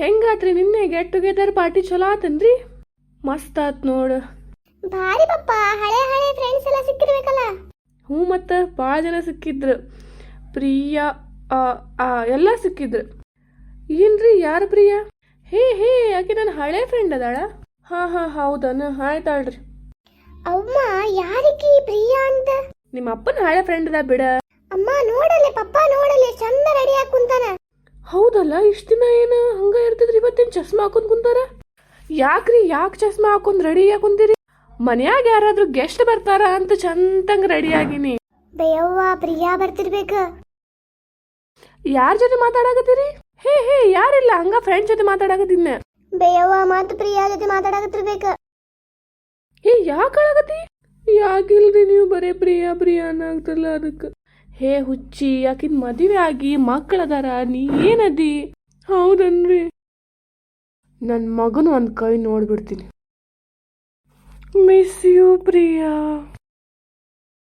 ಹೆಂಗಾತ್ರಿ ನಿನ್ನೆ get together party ಚಲೋ ಆತನ್ರಿ ಮಸ್ತ್ ಆತ್ ನೋಡ್. ಭಾರಿ ಪಪ್ಪ ಹಳೆ ಹಳೆ ಫ್ರೆಂಡ್ಸ್ ಎಲ್ಲ ಸಿಕ್ಕಿರ್ಬೇಕಲ್ಲ ಹ್ಞೂ ಮತ್ತು ಭಾಳ ಜನ ಸಿಕ್ಕಿದ್ರು. ಪ್ರಿಯಾ ಎಲ್ಲ ಸಿಕ್ಕಿದ್ರು. ಏನ್ರಿ ಯಾರು ಪ್ರಿಯಾ? ಹೇ ಹೇ ಯಾಕೆ ನನ್ನ ಹಳೆ ಫ್ರೆಂಡ್ ಅದಾಳ? ಹಾ ಹಾ ಹೌದನ ಆಯ್ತಾಳ್ರಿ. ಅಮ್ಮ ಯಾರಿಕಿ ಪ್ರಿಯಾ ಅಂತ? ನಿಮ್ಮ ಅಪ್ಪನ ಹಳೆ ಫ್ರೆಂಡ್ ಅದ ಬಿಡ. ಅಮ್ಮ ನೋಡಲೆ ಪಪ್ಪ ನೋಡಲೆ ಚಂದ ರೆಡಿ ಕುಂತಾನ. ಹೌದಲ್ಲ ಇಷ್ಟ ದಿನ ಏನು ಹಂಗ ಇರ್ತಿದ್ರಿ? ಇವತ್ತೇನು ಚಸ್ಮಾ ಹಾಕೊಂಡ್ ಕುಂತಾರ? ಯಾಕ್ರಿ ಯಾಕೆ ಚಸ್ಮಾ ಹಾಕೊಂಡ್ ರೆಡಿ ಕುಂತೀರಿ? ಮನ್ಯಾಗ ಯಾರಾದ್ರೂ ಗೆಸ್ಟ್ ಬರ್ತಾರ ಅಂತ ಚಂದಂಗ ರೆಡಿ ಆಗಿನಿ. ಬೇಯವ್ವ ಪ್ರಿಯಾ ಬರ್ತಿರ್ಬೇಕ. ಯಾರ ಜೊತೆ ಮಾತಾಡಕತ್ತೀರಿ? ಹೇ ಹೇ ಯಾರಿಲ್ಲ ಹಂಗ ಫ್ರೆಂಡ್ ಜೊತೆ ಮಾತಾಡಕತ್ತಿದ್ನ ಬೇಯವ್ವ ಮತ್ತು ಪ್ರಿಯಾ ಜೊತೆ ಮಾತಾಡಕತ್ತಿರ್ಬೇಕ. ಏ ಯಾಕೆ ಅಳಗತಿ ಯಾಕಿಲ್ರಿ ನೀವು ಬರೇ ಪ್ರಿಯಾ ಪ್ರಿಯಾ ಅನ್ನಾಗ್ತಲ್ಲ ಅದಕ್ಕೆ. ಹೇ ಹುಚ್ಚಿ ಆಕಿನ ಮದುವೆ ಆಗಿ ಮಕ್ಕಳದಾರ ನೀ ಏನದಿ? ಹೌದನ್ರಿ. ನನ್ನ ಮಗನ ಒಂದು ಕೈ ನೋಡ್ಬಿಡ್ತೀನಿ. Miss you Priya.